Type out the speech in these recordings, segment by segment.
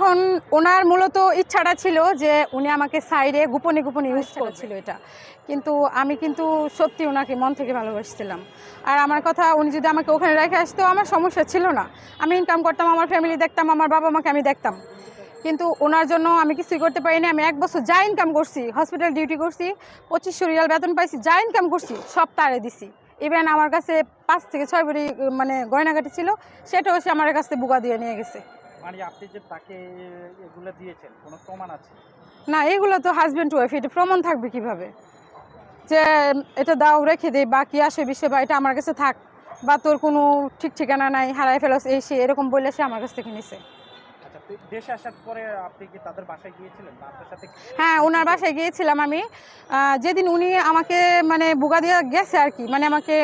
এখন ওনার মূলত ইচ্ছাটা ছিল যে উনি আমাকে সাইডে গোপনে গোপনে ইউজ করেছিল এটা। কিন্তু আমি কিন্তু সত্যি ওনাকে মন থেকে ভালোবাসছিলাম। আর আমার কথা উনি যদি আমাকে ওখানে রেখে আসতো আমার সমস্যা ছিল না। আমি ইনকাম করতাম আমার ফ্যামিলি দেখতাম আমার বাবা মাকে আমি দেখতাম। কিন্তু ওনার জন্য আমি কিছুই করতে পারিনি। আমি এক বছর যা ইনকাম করছি হসপিটাল ডিউটি করছি পঁচিশশো রিয়াল বেতন পাইছি যা ইনকাম করছি সব তারে দিছি। ইভেন আমার কাছে পাঁচ থেকে ছয় ভরি মানে গয়নাগাটি ছিল সেটাও সে আমার কাছে বুকা দিয়ে নিয়ে গেছে। মানে আপনি যে তাকে এগুলো দিয়েছেন কোনো প্রমাণ আছে? না এগুলো তো হাজব্যান্ড ওয়াইফ এটা প্রমাণ থাকবে কীভাবে? যে এটা দাও রেখে দেই বা কি আসে বিষয় বা এটা আমার কাছে থাক বা তোর কোনো ঠিক ঠিকানা নাই হারাই ফেলস এই সে এরকম বললে সে আমার কাছ থেকে নিছে। আচ্ছা দেশে আসার পরে আপনি কি তাদের বাসায় গিয়েছিলেন? সাথে হ্যাঁ ওনার বাসায় গিয়েছিলাম আমি। যেদিন উনি আমাকে মানে বুগা দিয়ে গেছে আর কি মানে আমাকে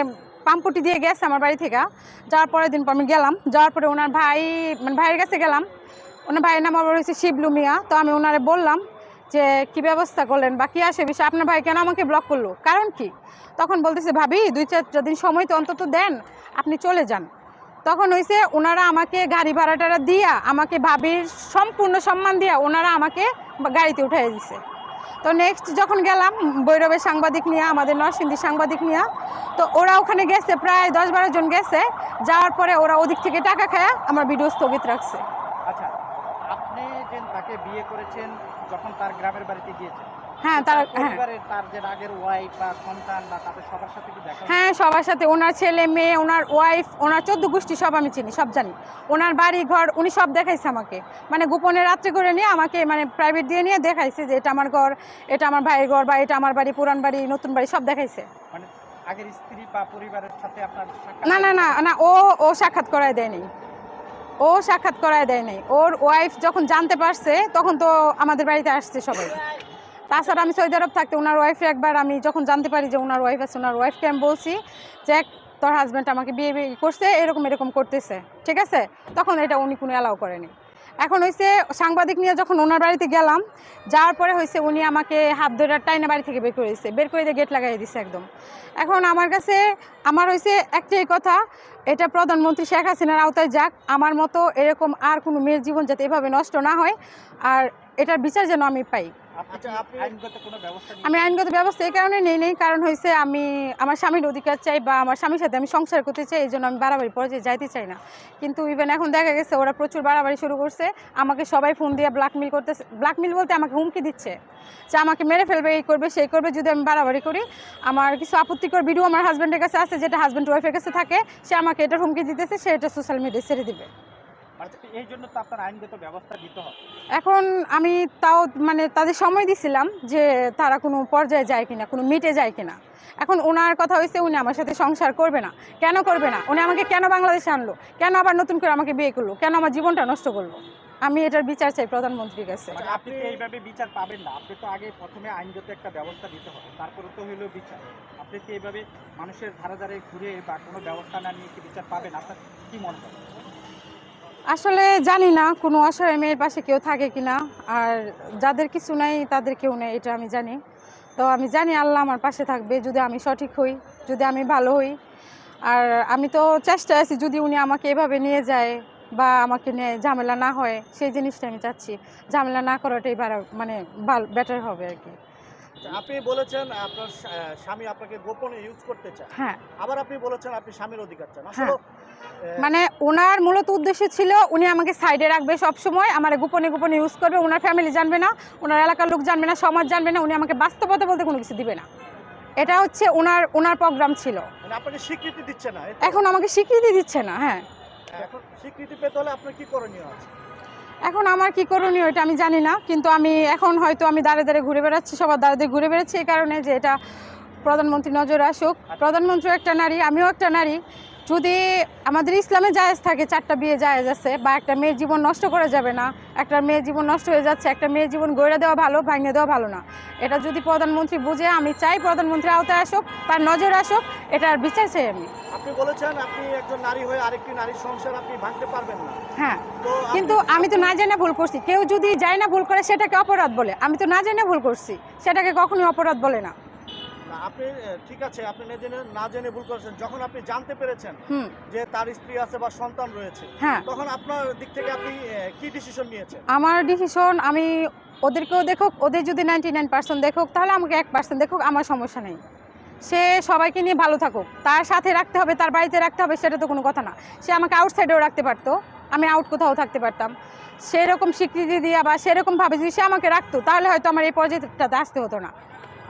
পাম্পটি দিয়ে গেছে আমার বাড়ি থেকে। যাওয়ার পরের দিন পর আমি গেলাম। যাওয়ার পরে ওনার ভাই মানে ভাইয়ের কাছে গেলাম। ওনার ভাইয়ের নাম আবার হচ্ছে শিবলু মিয়া। তো আমি ওনারে বললাম যে, কি ব্যবস্থা করলেন বা কী আসে বিষয়? আপনার ভাই কেন আমাকে ব্লক করল? কারণ কি? তখন বলতেছে, ভাবি, দুই চার দিন সময় তো অন্তত দেন, আপনি চলে যান। তখন হয়েছে ওনারা আমাকে গাড়ি ভাড়াটারা দিয়া আমাকে ভাবির সম্পূর্ণ সম্মান দিয়া ওনারা আমাকে গাড়িতে উঠাই দিছে। তো নেক্সট যখন গেলাম বৈরবের সাংবাদিক নিয়ে, আমাদের নরসিংদীর সাংবাদিক নিয়ে, তো ওরা ওখানে গেছে, প্রায় দশ বারো জন গেছে। যাওয়ার পরে ওরা ওদিক থেকে টাকা খায় আমার ভিডিও স্থগিত রাখছে। আচ্ছা আপনি যে তাকে বিয়ে করেছেন, যখন তার গ্রামের বাড়িতে গিয়েছেন? হ্যাঁ তার তার হ্যাঁ। পরিবারের আগের ওয়াইফ বা সন্তান বা তাদের সবার সাথে কি দেখা হ্যাঁ? সবার সাথে। ওনার ছেলে মেয়ে ওনার ওয়াইফ ওনার চোদ্দ গোষ্ঠী সব আমি চিনি সব জানি। ওনার বাড়ি ঘর উনি সব দেখাইছে আমাকে। মানে গোপনে রাত্রে করে নিয়ে আমাকে মানে প্রাইভেট দিয়ে নিয়ে দেখাইছে যে এটা আমার ঘর এটা আমার ভাইয়ের ঘর বা এটা আমার বাড়ি পুরান বাড়ি নতুন বাড়ি সব দেখাইছে। মানে আগের স্ত্রী বা পরিবারের সাথে আপনার না না না না ও ও সাক্ষাৎ করায় দেয়নি। ও সাক্ষাৎ করায় দেয় নাই ওর ওয়াইফ যখন জানতে পারছে তখন তো আমাদের বাড়িতে আসছে সবাই। তাছাড়া আমি সৌদি আরব থাকতে ওনার ওয়াইফে একবার আমি যখন জানতে পারি যে ওনার ওয়াইফ আছে ওনার ওয়াইফকে আমি বলছি যে তোর হাজব্যান্ড আমাকে বিয়ে বিয়ে করছে, এরকম এরকম করতেছে। ঠিক আছে? তখন এটা উনি কোনো অ্যালাউ করেনি। এখন হয়েছে সাংবাদিক নিয়ে যখন ওনার বাড়িতে গেলাম, যাওয়ার পরে হয়েছে উনি আমাকে হাত ধরে টাইনা বাড়ি থেকে বের করে দিচ্ছে বের করে দিয়ে গেট লাগাই দিচ্ছে একদম। এখন আমার কাছে, আমার হয়েছে একটাই কথা, এটা প্রধানমন্ত্রী শেখ হাসিনার আওতায় যাক, আমার মতো এরকম আর কোনো মেয়ের জীবন যাতে এভাবে নষ্ট না হয়, আর এটার বিচার যেন আমি পাই। নিয়েছেন? আমি আইনগত ব্যবস্থা এই কারণে নেই নেই কারণ হয়েছে আমি আমার স্বামীর অধিকার চাই বা আমার স্বামীর সাথে আমি সংসার করতে চাই এই জন্য আমি বাড়াবাড়ি পর্যায়ে যাইতে চাই না। কিন্তু ইভেন এখন দেখা গেছে ওরা প্রচুর বাড়াবাড়ি শুরু করছে আমাকে সবাই ফোন দিয়ে ব্ল্যাকমেল করতেছে। ব্ল্যাকমেল বলতে আমাকে হুমকি দিচ্ছে যে আমাকে মেরে ফেলবে এই করবে সেই করবে যদি আমি বাড়াবাড়ি করি। আমার কিছু আপত্তিকর ভিডিও আমার হাজব্যান্ডের কাছে আছে যেটা হাজব্যান্ড ওয়াইফের কাছে থাকে সে আমাকে এটা হুমকি দিতেছে সে এটা সোশ্যাল মিডিয়ায় ছেড়ে দিবে। মানে এখন আমি তাও মানে তাদের সময় দিছিলাম যে তারা কোনো পর্যায়ে যায় কিনা কোনো মিটে যায় কিনা। এখন ওনার কথা হয়েছে উনি আমার সাথে সংসার করবে না। কেন করবে না? উনি আমাকে কেন বাংলাদেশে আনলো? কেন আবার নতুন করে আমাকে বিয়ে করল? কেন আমার জীবনটা নষ্ট করল? আমি এটার বিচার চাই প্রধানমন্ত্রীর কাছে। মানে আপনি এইভাবে বিচার পাবেন না। আপনি তো আগে প্রথমে আইনগত একটা ব্যবস্থা দিতে হবে তারপরে তো হইল বিচার। আপনি কি এইভাবে মানুষের ধারে ধারে ঘুরে বা কোনো ব্যবস্থা না নিয়ে কি বিচার পাবেন? আপনার কি মনে হয়? আসলে জানি না কোনো অসহায় মেয়ের পাশে কেউ থাকে কিনা, আর যাদের কিছু নাই তাদের কেউ নেই, এটা আমি জানি। তো আমি জানি আল্লাহ আমার পাশে থাকবে, যদি আমি সঠিক হই, যদি আমি ভালো হই। আর আমি তো চেষ্টা আছি, যদি উনি আমাকে এভাবে নিয়ে যায় বা আমাকে নিয়ে ঝামেলা না হয়, সেই জিনিসটা আমি চাচ্ছি। ঝামেলা না করাটাই মানে বেটার হবে আর কি। আপনি বলেছেন আপনার স্বামী আপনাকে গোপনে ইউজ করতে চায়। হ্যাঁ। আবার আপনি বলেছেন আপনি স্বামীর অধিকার চান। হ্যাঁ। আসলে মানে ওনার মূলত উদ্দেশ্য ছিল উনি আমাকে সাইডে রাখবে সব সময় আমার গোপনে গোপনে ইউজ করবে ওনার ফ্যামিলি জানবে না ওনার এলাকার লোক জানবে না সমাজ জানবে না উনি আমাকে বাস্তবতা বলতে কোনো কিছু দিবে না। এটা হচ্ছে ওনার ওনার প্রোগ্রাম ছিল। মানে আপনাকে স্বীকৃতি দিচ্ছে না এখন আমাকে স্বীকৃতি দিচ্ছে না হ্যাঁ। এখন স্বীকৃতি পেতে হলে আপনার কি করণীয় আছে? এখন আমার কি করণীয় এটা আমি জানি না, কিন্তু আমি এখন হয়তো আমি দাঁড়ে দাঁড়ে ঘুরে বেড়াচ্ছি, সবার দাঁড়ে দাঁড়িয়ে ঘুরে বেড়াচ্ছি এই কারণে যে এটা প্রধানমন্ত্রী নজর আসুক। প্রধানমন্ত্রী একটা নারী, আমিও একটা নারী। যদি আমাদের ইসলামে জায়েজ থাকে চারটা বিয়ে জায়েজ আছে বা একটা মেয়ের জীবন নষ্ট করা যাবে না একটা মেয়ের জীবন নষ্ট হয়ে যাচ্ছে একটা মেয়ের জীবন গড়ে দেওয়া ভালো ভাঙিয়ে দেওয়া ভালো না। এটা যদি প্রধানমন্ত্রী বুঝে আমি চাই প্রধানমন্ত্রী আওতায় আসুক তার নজর আসুক এটার বিচার চাই আমি। আপনি বলেছেন আপনি একজন নারী হয়ে আরেকটি নারীর সংসার আপনি ভাঙতে পারবেন না। হ্যাঁ কিন্তু আমি তো না জেনে ভুল করছি। কেউ যদি যায় না ভুল করে সেটাকে অপরাধ বলে। আমি তো না জেনে ভুল করছি সেটাকে কখনোই অপরাধ বলে না। আপনি ঠিক আছে আপনি না জেনে না জেনে ভুল করেছেন। যখন আপনি জানতে পেরেছেন যে তার স্ত্রী আছে বা সন্তান রয়েছে হ্যাঁ। তখন আপনার দিক থেকে আপনি কি ডিসিশন নিয়েছেন? আমার ডিসিশন আমি ওদেরকেও দেখুক ওদের যদি নাইনটি নাইন পার্সেন্ট দেখুক তাহলে আমাকে এক পার্সেন্ট দেখুক আমার সমস্যা নেই। সে সবাইকে নিয়ে ভালো থাকুক। তার সাথে রাখতে হবে তার বাড়িতে রাখতে হবে সেটা তো কোনো কথা না। সে আমাকে আউটসাইডেও রাখতে পারতো আমি আউট কোথাও থাকতে পারতাম। সেরকম স্বীকৃতি দিয়া বা সেরকমভাবে যদি সে আমাকে রাখতো তাহলে হয়তো আমার এই পর্যায়টাতে আসতে হতো না।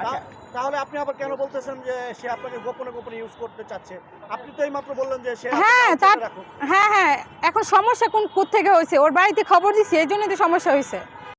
আচ্ছা তাহলে আপনি আবার কেন বলতেছেন যে সে আপনাকে গোপনে গোপনে ইউজ করতে চাচ্ছে? আপনি তো এইমাত্র বললেন যে সে হ্যাঁ, তার-। হ্যাঁ হ্যাঁ এখন সমস্যা কোন থেকে হয়েছে? ওর বাড়িতে খবর দিছি এই জন্যই তো সমস্যা হয়েছে।